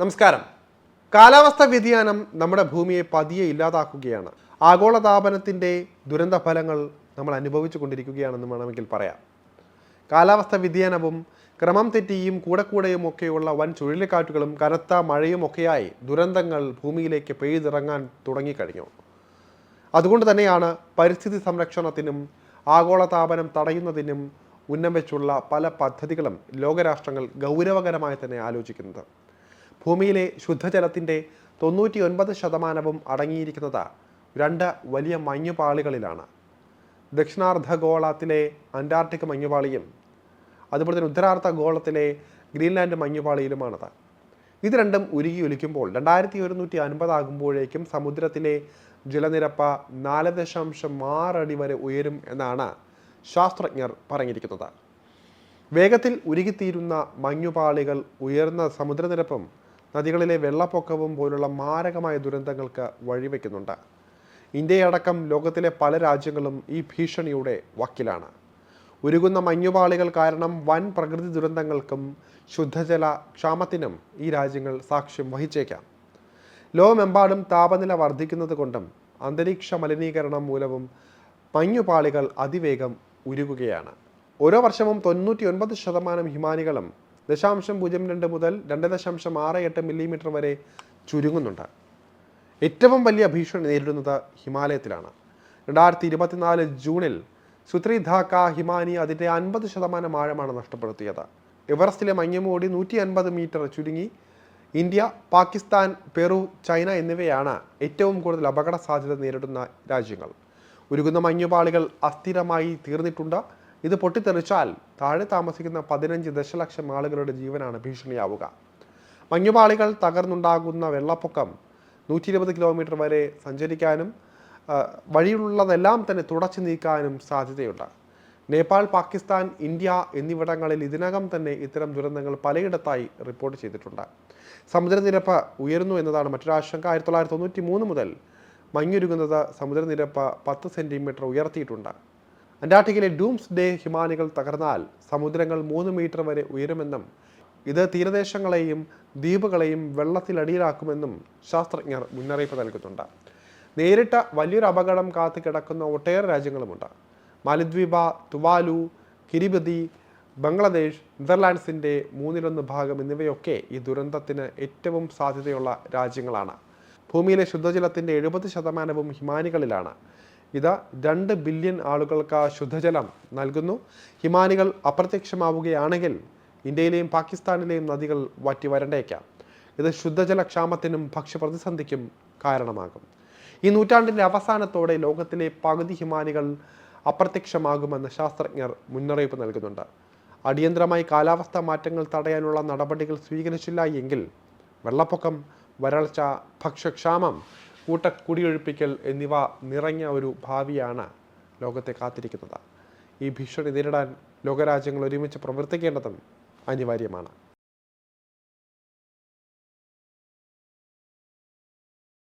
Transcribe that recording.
നമസ്കാരം. കാലാവസ്ഥ വ്യതിയാനം നമ്മുടെ ഭൂമിയെ പതിയെ ഇല്ലാതാക്കുകയാണ്. ആഗോളതാപനത്തിന്റെ ദുരന്ത ഫലങ്ങൾ നമ്മൾ അനുഭവിച്ചു കൊണ്ടിരിക്കുകയാണെന്ന് വേണമെങ്കിൽ പറയാം. കാലാവസ്ഥ വ്യതിയാനവും ക്രമം തെറ്റിയും കൂടെ കൂടെയും ഒക്കെയുള്ള വൻ ചുഴലിക്കാറ്റുകളും കനത്ത മഴയും ഒക്കെയായി ദുരന്തങ്ങൾ ഭൂമിയിലേക്ക് പെയ്തിറങ്ങാൻ തുടങ്ങിക്കഴിഞ്ഞു. അതുകൊണ്ട് തന്നെയാണ് പരിസ്ഥിതി സംരക്ഷണത്തിനും ആഗോളതാപനം തടയുന്നതിനും ഉന്നം വെച്ചുള്ള പല പദ്ധതികളും ലോകരാഷ്ട്രങ്ങൾ ഗൗരവകരമായി തന്നെ ആലോചിക്കുന്നത്. ഭൂമിയിലെ ശുദ്ധജലത്തിന്റെ തൊണ്ണൂറ്റി ഒൻപത് ശതമാനവും അടങ്ങിയിരിക്കുന്നത് രണ്ട് വലിയ മഞ്ഞുപാളികളിലാണ്. ദക്ഷിണാർദ്ധഗോളത്തിലെ അന്റാർട്ടിക് മഞ്ഞുപാളിയും അതുപോലെ തന്നെ ഉത്തരാർദ്ധ ഗോളത്തിലെ ഗ്രീൻലാൻഡ് മഞ്ഞുപാളിയിലുമാണത്. ഇത് രണ്ടും ഉരുകി ഒലിക്കുമ്പോൾ രണ്ടായിരത്തി ഒരുന്നൂറ്റി അൻപതാകുമ്പോഴേക്കും സമുദ്രത്തിലെ ജലനിരപ്പ് നാല് ദശാംശം ആറടി വരെ ഉയരും എന്നാണ് ശാസ്ത്രജ്ഞർ പറഞ്ഞിരിക്കുന്നത്. വേഗത്തിൽ ഉരുകിത്തീരുന്ന മഞ്ഞുപാളികൾ ഉയർന്ന സമുദ്രനിരപ്പും നദികളിലെ വെള്ളപ്പൊക്കവും പോലുള്ള മാരകമായ ദുരന്തങ്ങൾക്ക് വഴിവെക്കുന്നുണ്ട്. ഇന്ത്യയടക്കം ലോകത്തിലെ പല രാജ്യങ്ങളും ഈ ഭീഷണിയുടെ വക്കിലാണ്. ഉരുകുന്ന മഞ്ഞുപാളികൾ കാരണം വൻ പ്രകൃതി ദുരന്തങ്ങൾക്കും ശുദ്ധജല ക്ഷാമത്തിനും ഈ രാജ്യങ്ങൾ സാക്ഷ്യം വഹിച്ചേക്കാം. ലോകമെമ്പാടും താപനില വർദ്ധിക്കുന്നത് കൊണ്ടും അന്തരീക്ഷ മലിനീകരണം മൂലവും മഞ്ഞുപാളികൾ അതിവേഗം ഉരുകുകയാണ്. ഓരോ വർഷവും തൊണ്ണൂറ്റി ഒൻപത് ശതമാനം ഹിമാനികളും ദശാംശം പൂജ്യം രണ്ട് മുതൽ രണ്ട് ദശാംശം ആറ് എട്ട് മില്ലിമീറ്റർ വരെ ചുരുങ്ങുന്നുണ്ട്. ഏറ്റവും വലിയ ഭീഷണി നേരിടുന്നത് ഹിമാലയത്തിലാണ്. രണ്ടായിരത്തി ഇരുപത്തിനാല് ജൂണിൽ സുത്രി ധാക്ക ഹിമാനി അതിന്റെ അൻപത് ശതമാനം ആഴമാണ് നഷ്ടപ്പെടുത്തിയത്. എവറസ്റ്റിലെ മഞ്ഞുമൂടി നൂറ്റി അൻപത് മീറ്റർ ചുരുങ്ങി. ഇന്ത്യ പാകിസ്ഥാൻ പെറു ചൈന എന്നിവയാണ് ഏറ്റവും കൂടുതൽ അപകട സാധ്യത നേരിടുന്ന രാജ്യങ്ങൾ. ഉരുകുന്ന മഞ്ഞുപാളികൾ അസ്ഥിരമായി തീർന്നിട്ടുണ്ട്. ഇത് പൊട്ടിത്തെറിച്ചാൽ താഴെ താമസിക്കുന്ന പതിനഞ്ച് ദശലക്ഷം ആളുകളുടെ ജീവനാണ് ഭീഷണിയാവുക. മഞ്ഞുപാളികൾ തകർന്നുണ്ടാകുന്ന വെള്ളപ്പൊക്കം നൂറ്റി ഇരുപത് കിലോമീറ്റർ വരെ സഞ്ചരിക്കാനും വഴിയുള്ളതെല്ലാം തന്നെ തുടച്ചു നീക്കാനും സാധ്യതയുണ്ട്. നേപ്പാൾ പാകിസ്ഥാൻ ഇന്ത്യ എന്നിവിടങ്ങളിൽ ഇതിനകം തന്നെ ഇത്തരം ദുരന്തങ്ങൾ പലയിടത്തായി റിപ്പോർട്ട് ചെയ്തിട്ടുണ്ട്. സമുദ്രനിരപ്പ് ഉയരുന്നു എന്നതാണ് മറ്റൊരു ആശങ്ക. ആയിരത്തി തൊള്ളായിരത്തി തൊണ്ണൂറ്റി മൂന്ന് മുതൽ മഞ്ഞുരുകുന്നത് സമുദ്രനിരപ്പ് പത്ത് സെന്റിമീറ്റർ ഉയർത്തിയിട്ടുണ്ട്. അന്റാർട്ടിക്കയിലെ ഡൂംസ് ഡേ ഹിമാനികൾ തകർന്നാൽ സമുദ്രങ്ങൾ മൂന്ന് മീറ്റർ വരെ ഉയരുമെന്നും ഇത് തീരദേശങ്ങളെയും ദ്വീപുകളെയും വെള്ളത്തിലടിയിലാക്കുമെന്നും ശാസ്ത്രജ്ഞർ മുന്നറിയിപ്പ് നൽകുന്നുണ്ട്. നേരിട്ട വലിയൊരു അപകടം കാത്തു കിടക്കുന്ന ഒട്ടേറെ രാജ്യങ്ങളുമുണ്ട്. മാലിദ്വീപ തുവാലു കിരിബതി ബംഗ്ലാദേശ് നെതർലാൻഡ്സിന്റെ മൂന്നിലൊന്ന് ഭാഗം എന്നിവയൊക്കെ ഈ ദുരന്തത്തിന് ഏറ്റവും സാധ്യതയുള്ള രാജ്യങ്ങളാണ്. ഭൂമിയിലെ ശുദ്ധജലത്തിന്റെ എഴുപത് ശതമാനവും ഹിമാനികളിലാണ്. ഇത് രണ്ട് ബില്യൺ ആളുകൾക്ക് ശുദ്ധജലം നൽകുന്നു. ഹിമാനികൾ അപ്രത്യക്ഷമാവുകയാണെങ്കിൽ ഇന്ത്യയിലെയും പാകിസ്ഥാനിലെയും നദികൾ വറ്റി വരണ്ടേക്കാം ഇത് ശുദ്ധജല ക്ഷാമത്തിനും ഭക്ഷ്യപ്രതിസന്ധിക്കും കാരണമാകും. ഈ നൂറ്റാണ്ടിന്റെ അവസാനത്തോടെ ലോകത്തിലെ പകുതി ഹിമാനികൾ അപ്രത്യക്ഷമാകുമെന്ന് ശാസ്ത്രജ്ഞർ മുന്നറിയിപ്പ് നൽകുന്നുണ്ട്. അടിയന്തരമായി കാലാവസ്ഥാ മാറ്റങ്ങൾ തടയാനുള്ള നടപടികൾ സ്വീകരിച്ചില്ല എങ്കിൽ വെള്ളപ്പൊക്കം വരൾച്ച ഭക്ഷ്യക്ഷാമം കൂട്ട കുടിയൊഴിപ്പിക്കൽ എന്നിവ നിറഞ്ഞ ഒരു ഭാവിയാണ് ലോകത്തെ കാത്തിരിക്കുന്നത്. ഈ ഭീഷണി നേരിടാൻ ലോകരാജ്യങ്ങൾ ഒരുമിച്ച് പ്രവർത്തിക്കേണ്ടതും അനിവാര്യമാണ്.